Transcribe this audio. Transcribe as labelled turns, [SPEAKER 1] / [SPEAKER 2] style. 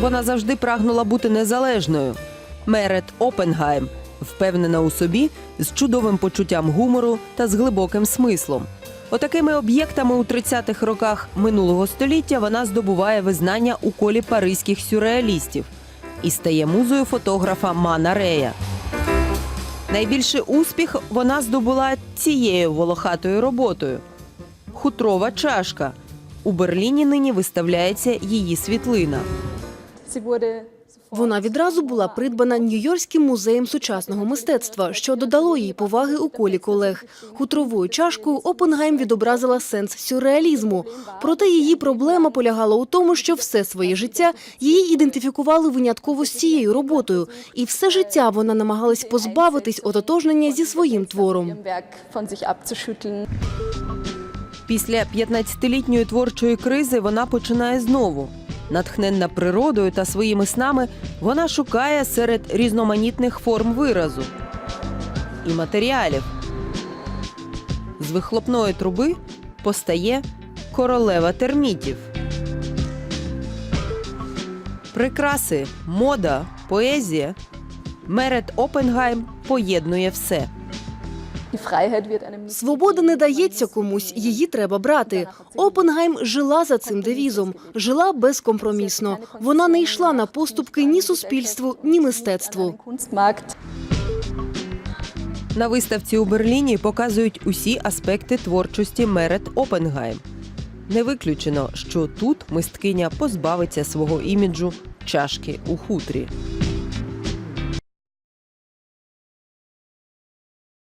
[SPEAKER 1] Вона завжди прагнула бути незалежною. Мерет Опенгайм впевнена у собі з чудовим почуттям гумору та з глибоким смислом. Отакими об'єктами у 30-х роках минулого століття вона здобуває визнання у колі паризьких сюрреалістів і стає музою фотографа Мана Рея. Найбільший успіх вона здобула цією волохатою роботою. Хутрова чашка. У Берліні нині виставляється її світлина.
[SPEAKER 2] Вона відразу була придбана Нью-Йоркським музеєм сучасного мистецтва, що додало їй поваги у колі колег. Хутровою чашкою Опенгайм відобразила сенс сюрреалізму. Проте її проблема полягала у тому, що все своє життя її ідентифікували винятково з цією роботою, і все життя вона намагалась позбавитись ототожнення зі своїм твором.
[SPEAKER 1] Після 15-літньої творчої кризи вона починає знову. Натхненна природою та своїми снами, вона шукає серед різноманітних форм виразу і матеріалів. З вихлопної труби постає королева термітів. Прикраси, мода, поезія. Мерет Опенгайм поєднує все.
[SPEAKER 2] Свобода не дається комусь, її треба брати. Опенгайм жила за цим девізом, жила безкомпромісно. Вона не йшла на поступки ні суспільству, ні мистецтву.
[SPEAKER 1] На виставці у Берліні показують усі аспекти творчості Мерет Опенгайм. Не виключено, що тут мисткиня позбавиться свого іміджу чашки у хутрі.